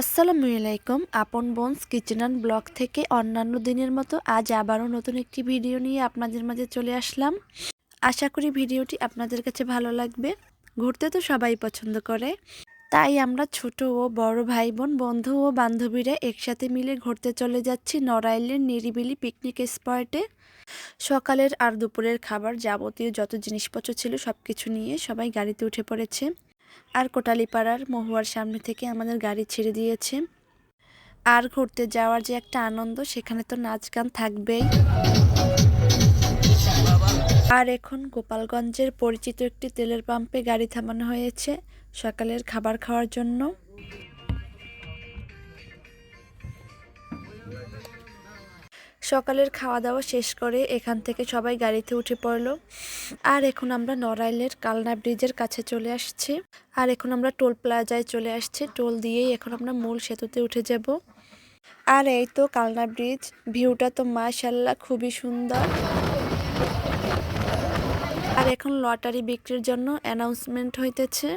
আসসালামু আলাইকুম। আপন বোনস কিচেন অ্যান্ড ব্লগ থেকে অন্যান্য দিনের মতো আজ আবারও নতুন একটি ভিডিও নিয়ে আপনাদের মাঝে চলে আসলাম। আশা করি ভিডিওটি আপনাদের কাছে ভালো লাগবে। ঘুরতে তো সবাই পছন্দ করে। তাই আমরা ছোট ও বড় ভাই বোন বন্ধু ও বান্ধবীরা একসাথে মিলে ঘুরতে চলে যাচ্ছি নড়াইলের নিরিবিলি পিকনিক স্পটে। সকালের আর দুপুরের খাবার যাবতীয় যত জিনিসপত্র ছিল সব কিছু নিয়ে সবাই গাড়িতে উঠে পড়েছে। আর কোটালিপাড়ার মহুয়ার সামনে থেকে আমাদের গাড়ি ছেড়ে দিয়েছে। আর ঘুরতে যাওয়ার যে একটা আনন্দ, সেখানে তো নাচ গান থাকবেই। আর এখন গোপালগঞ্জের পরিচিত একটি তেলের পাম্পে গাড়ি থামানো হয়েছে সকালের খাবার খাওয়ার জন্য। সকালের খাওয়া দাওয়া শেষ করে এখান থেকে সবাই গাড়িতে উঠে পড়ল। আর এখন আমরা নড়াইলের কালনা ব্রিজের কাছে চলে আসছি। আর এখন আমরা টোল প্লাজায় চলে আসছি। টোল দিয়েই এখন আমরা মূল সেতুতে উঠে যাব। আর এই তো কালনা ব্রিজ। ভিউটা তো মাশাল্লাহ খুবই সুন্দর। আর এখন লটারি বিক্রির জন্য অ্যানাউন্সমেন্ট হইতেছে।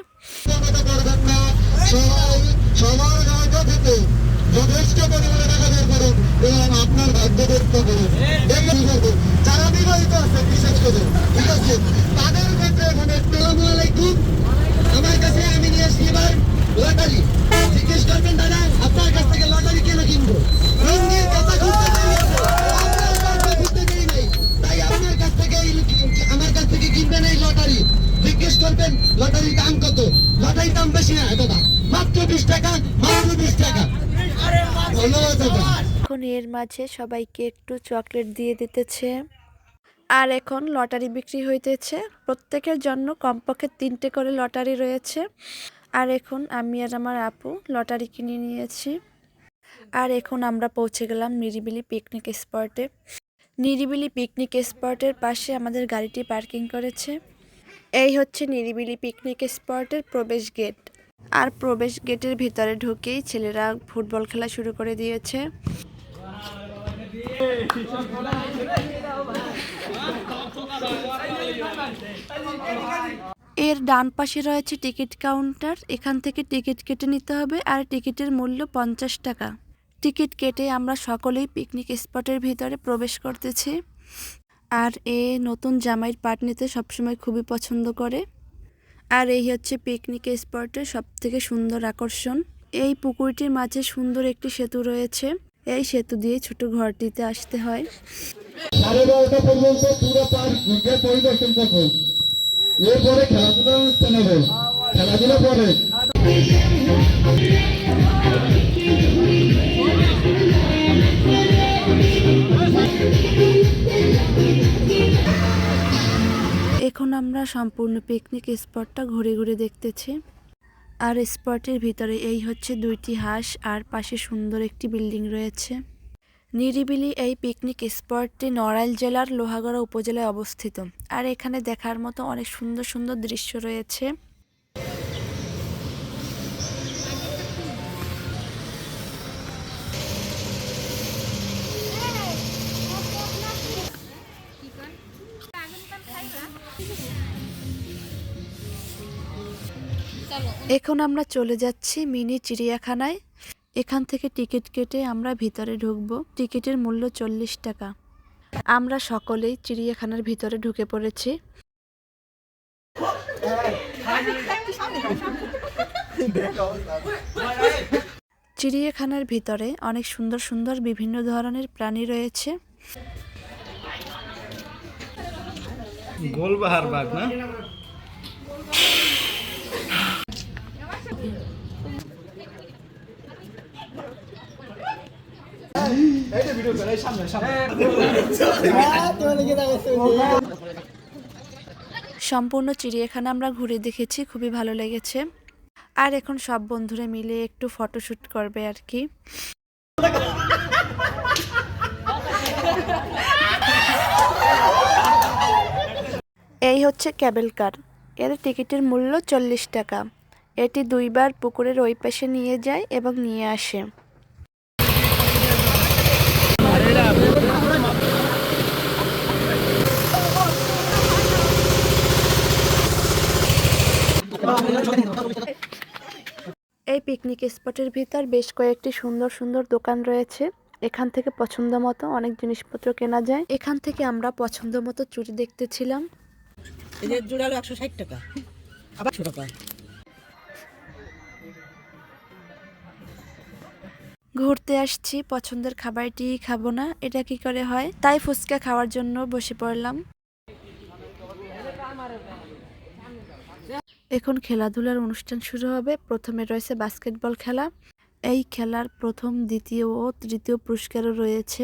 সবার যথেষ্ট পরিমাণে টাকা করুন এবং আপনার ভাগ্য ব্যক্ত করুন যারা বিবাহিত আছে বিশেষ করে ঠিক আছে তাদের ক্ষেত্রে মানে আসসালামু আলাইকুম আমার কাছে আমি নিয়ে আসছি এবার লটারি। জিজ্ঞেস করবেন, দাদা, আপনার কাছ থেকে লটারি কেন কিনবো রঙের কথা ঘুরতে বেরিয়েছে আপনার কাছে ঘুরতে বেরিয়ে নাই তাই আপনার কাছ থেকে এই- আমার কাছ থেকে কিনবেন এই লটারি জিজ্ঞেস করবেন লটারির দাম কত লটারির দাম বেশি না দাদা মাত্র বিশ টাকা মাত্র বিশ টাকা ধন্যবাদ দাদা এখন এর মাঝে সবাইকে একটু চকলেট দিয়ে দিতেছে। আর এখন লটারি বিক্রি হইতেছে। প্রত্যেকের জন্য কমপক্ষে তিনটে করে লটারি রয়েছে। আর এখন আমি আর আমার আপু লটারি কিনে নিয়েছি। আর এখন আমরা পৌঁছে গেলাম নিরিবিলি পিকনিক স্পটে। নিরিবিলি পিকনিক স্পটের পাশে আমাদের গাড়িটি পার্কিং করেছে। এই হচ্ছে নিরিবিলি পিকনিক স্পটের প্রবেশ গেট। আর প্রবেশ গেটের ভিতরে ঢুকেই ছেলেরা ফুটবল খেলা শুরু করে দিয়েছে। এর ডান পাশে রয়েছে টিকিট কাউন্টার, এখান থেকে টিকিট কেটে নিতে হবে আর টিকিটের মূল্য পঞ্চাশ টাকা। টিকিট কেটে আমরা সকলেই পিকনিক স্পটের ভিতরে প্রবেশ করতেছি। আর এ নতুন জামাইয়ের পাট নিতে সবসময় খুবই পছন্দ করে। আর এই হচ্ছে পিকনিক স্পটের সব থেকে সুন্দর আকর্ষণ। এই পুকুরটির মাঝে সুন্দর একটি সেতু রয়েছে। এই সেতু দিয়ে ছোট ঘরটিতে আসতে হয়। সাড়ে বারোটা পর্যন্ত পুরো পার্ক ঘুরে পরিদর্শন করব। এরপরে খেলাধুলা অনুষ্ঠান হবে। খেলাধুলা পরে। এখন আমরা সম্পূর্ণ পিকনিক স্পটটা ঘুরে ঘুরে দেখতেছি। আর স্পটের ভিতরে এই হচ্ছে দুইটি হাঁস, আর পাশে সুন্দর একটি বিল্ডিং রয়েছে। নিরিবিলি এই পিকনিক স্পটটি নড়াইল জেলার লোহাগড়া উপজেলায় অবস্থিত, আর এখানে দেখার মতো অনেক সুন্দর সুন্দর দৃশ্য রয়েছে। এখন আমরা চলে যাচ্ছি মিনি চিড়িয়াখানায়। এখান থেকে টিকিট কেটে আমরা ভিতরে ঢুকবো। টিকিটের মূল্য চল্লিশ টাকা। আমরা সকলেই চিড়িয়াখানার ভিতরে ঢুকে পড়েছি। চিড়িয়াখানার ভিতরে অনেক সুন্দর সুন্দর বিভিন্ন ধরনের প্রাণী রয়েছে। গোলবাহার বাঘ, না? সম্পূর্ণ চিড়িয়াখানা আমরা ঘুরে দেখেছি, খুবই ভালো লেগেছে। আর এখন সব বন্ধুরা মিলে একটু ফটোশ্যুট করবে আর কি। এই হচ্ছে ক্যাবেল কার। এর টিকিটের মূল্য চল্লিশ টাকা। এটি দুইবার পুকুরের ওই পাশে নিয়ে যায় এবং নিয়ে আসে। এই পিকনিক স্পটের ভিতর বেশ কয়েকটি সুন্দর সুন্দর দোকান রয়েছে। এখান থেকে পছন্দ মতো অনেক জিনিসপত্র কেনা যায়। এখান থেকে আমরা পছন্দ মতো চুড়ি দেখতেছিলাম। একশো ষাট টাকা। আবার ঘুরতে আসছি, পছন্দের খাবারটি খাব না, এটা কি করে হয়? তাই ফুচকা খাওয়ার জন্য বসে পড়লাম। এখন খেলাধুলার অনুষ্ঠান শুরু হবে। প্রথমে রয়েছে বাস্কেটবল খেলা। এই খেলার প্রথম, দ্বিতীয় ও তৃতীয় পুরস্কারও রয়েছে।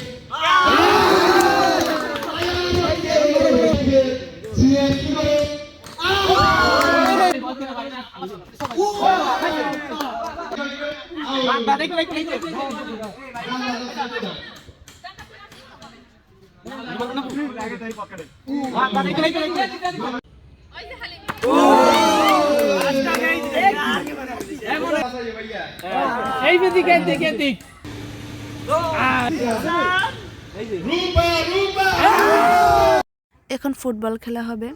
এই দিক এই দিক এই দিক রূপা রূপা এখন ফুটবল খেলা হবে।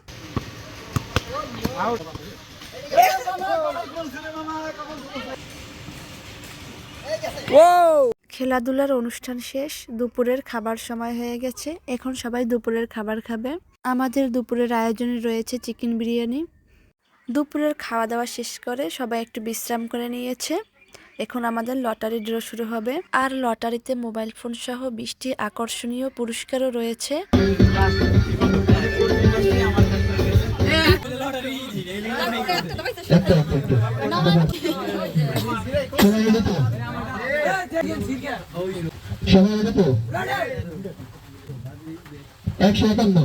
খেলাধুলার অনুষ্ঠান শেষ দুপুরের খাবার সময় হয়ে গেছে। এখন সবাই দুপুরের খাবার খাবে। আমাদের দুপুরের আয়োজনে রয়েছে চিকেন বিরিয়ানি। দুপুরের খাওয়া দাওয়া শেষ করে সবাই একটু বিশ্রাম করে নিয়েছে। এখন আমাদের লটারি ড্র শুরু হবে। আর লটারিতে মোবাইল ফোন সহ বিশটি আকর্ষণীয় পুরস্কারও রয়েছে। সবাই তো একশো একান্ন।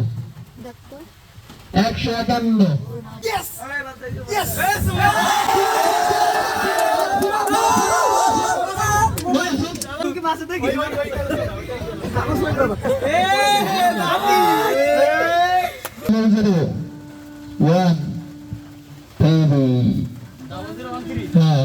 একশো একান্ন থ্রি হ্যাঁ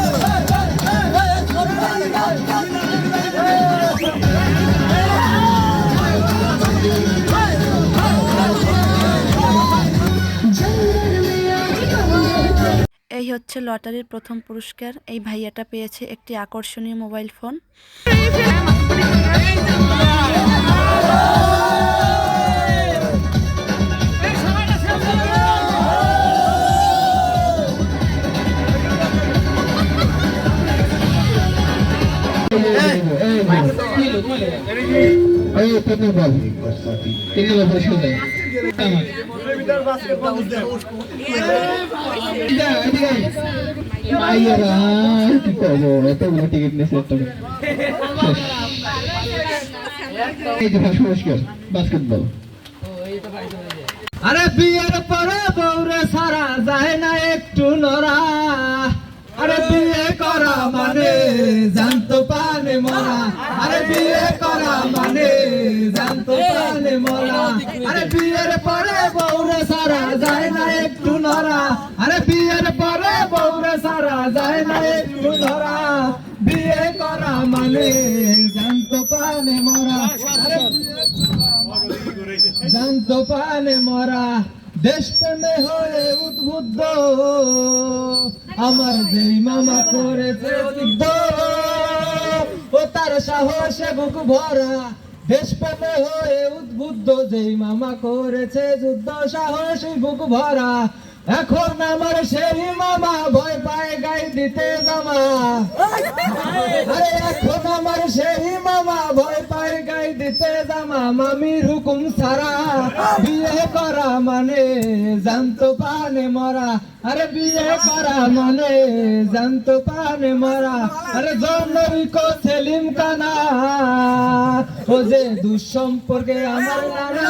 হচ্ছে লটারির প্রথম পুরস্কার এই ভাইয়াটা পেয়েছে একটি আকর্ষণীয় মোবাইল ফোন এই তিন বল তিন বল আরে বিয়ের পরে সারা যায় না একটু নরা আরে বিয়ে করা মানে জানতো পানে মরা। আরে বিয়ে করা মানে জানতো পানে মরা। আরে বিয়ের পরে বউরে সারা যায় না একটু নরা আরে বিয়ের পরে বউরে সারা যায় না একটু নরা বিয়ে করা মানে জানতো পানে মরা। জানতো পানে মরা। দেশ প্রেমে হয়ে উদ্বুদ্ধ। আমার যেই মামা করেছে ও তার সাহসে বুক ভরা। দেশ প্রেমে হয়ে উদ্বুদ্ধ যেই মামা করেছে যুদ্ধ সাহসী বুক ভরা। এখন আমার শেরি মামা ভয় পায় গাই দিতে জামা। আরে এখন আমার শেরি মামা ভয় পায় গাই দিতে জামা। মামি হুকুম সারা, বিয়ে করা মানে জানতো পানে মরা। আরে বিয়ে করা মানে জানতো পানে মরা। আরে জন্মরি সেলিম কানা, ও যে দুঃসম্পর্কে আমার নানা।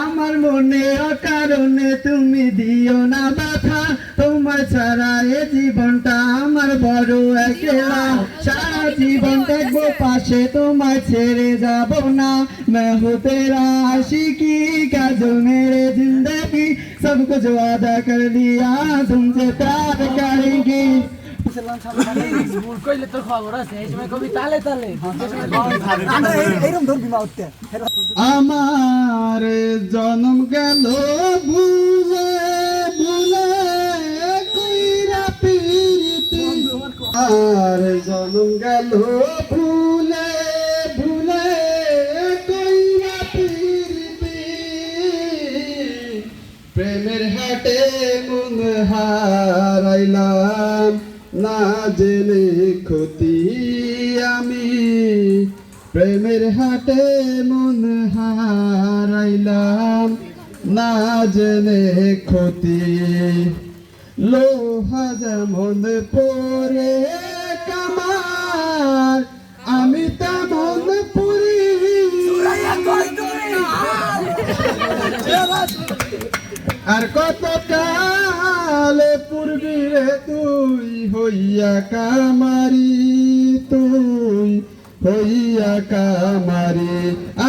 আমার মনে কারণে তুমি দিও না ব্যথা তোমার ছাড়া এ জীবনটা আমার বড় একেলা। সারা জীবন দেখব পাশে তোমার ছেড়ে যাব না। মেহু তেরা আশিকি কাজ মেরে জিন্দি সব কুছ ওয়াদা কর দিয়া তুমসে প্যার তোর খবর আছে। এই সময় কবি তালে তালে। আমার জনম গেল বুঝে ভুলে কইরা আর জনম গেল ভুলে ভুলে প্রেমের হাটে মুহারাইলা জেনে ক্ষতি আমি। প্রেমের হাটে মন হারাইলাম না জেনে ক্ষতি। লোহা যেমন পরে কামার আমি তেমন পুরি। আর কত কালে পূর্বী রে তুই হইয়া কামারি, তুই হইয়া কামারি।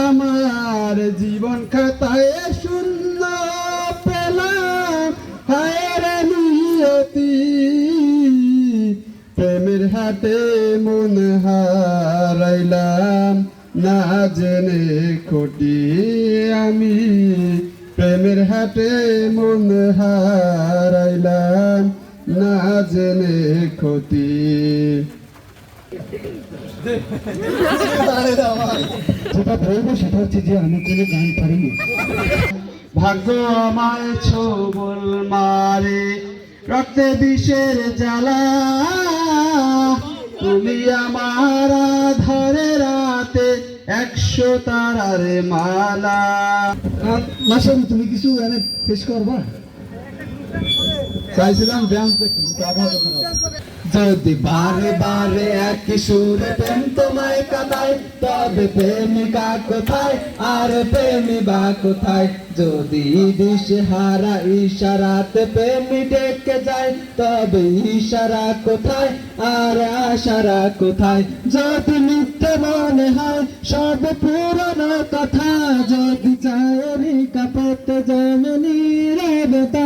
আমার জীবন খাতায় শূন্য পেলাম হায়ের নিয়তি। প্রেমের হাটে মন হারাইলাম, না জেনে খটি আমি। প্রেমের হাটে মন হারাইলাম না জেনে ক্ষতি। যেটা বলব সেটা হচ্ছে যে আমি কোনো গান পারিনি। ভাগ্য আমায় ছবল মারে রক্তে বিষের জ্বালা। তুমি আমার ধরে রাতে একশো তারারে মালা। আর মাসানি তুমি কিছু এনে ফেস করবা? চাইছিলাম ব্যায়াম দেখি যদি বারে বারে এক সুরে প্রেম তোমায় কাদায়, তবে প্রেমিকা কোথায় আর প্রেমিবা কোথায়? যদি দিশহারা ইশারাতে প্রেমি ডেকে যায়, তবে ইশারা কোথায় আর আশারা কোথায়? যদি মিথ্যে মনে হয় সব পুরনো কথা, যদি চায়রি কাপতে জননী রেবতা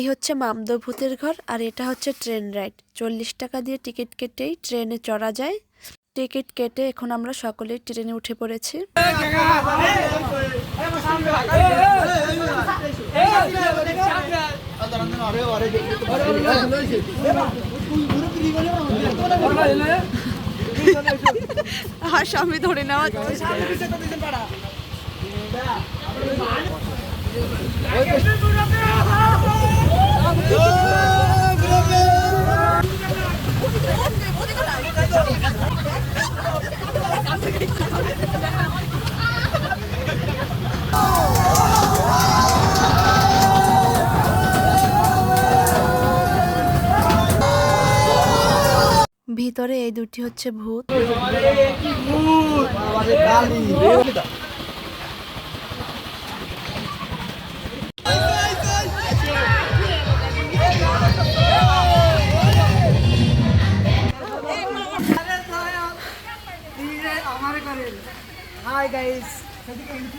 এই হচ্ছে মামদো ভূতের ঘর আর এটা হচ্ছে ট্রেন রাইড। চল্লিশ টাকা দিয়ে টিকিট কেটেই ট্রেনে চড়া যায়। টিকিট কেটে এখন আমরা সকলেই ট্রেনে উঠে পড়েছি। আর স্বামী ধরে নেওয়া ভিতরে এই দুটি হচ্ছে ভূত।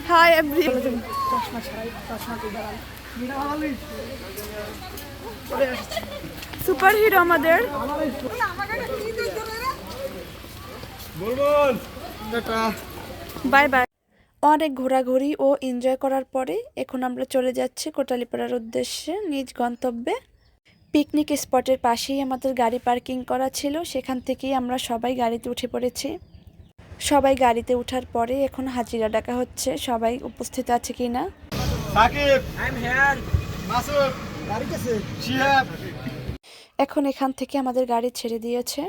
হাই এভরি সুপার হিরো আমাদের। বাই বাই অনেক ঘোরাঘুরি ও এনজয় করার পরে এখন আমরা চলে যাচ্ছি কোটালীপাড়ার উদ্দেশ্যে নিজ গন্তব্যে। পিকনিক স্পটের পাশেই আমাদের গাড়ি পার্কিং করা ছিল সেখান থেকেই আমরা সবাই গাড়িতে উঠে পড়েছি। সবাই গাড়িতে ওঠার পরে এখন হাজিরা ডাকা হচ্ছে সবাই উপস্থিত আছে কি না? এখন এখান থেকে আমাদের গাড়ি ছেড়ে দিয়েছে।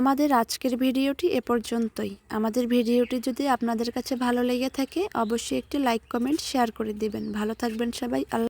আমাদের আজকের ভিডিওটি এ পর্যন্তই। আমাদের ভিডিওটি যদি আপনাদের কাছে ভালো লেগে থাকে, অবশ্যই একটি লাইক, কমেন্ট, শেয়ার করে দিবেন। ভালো থাকবেন সবাই। আল্লাহ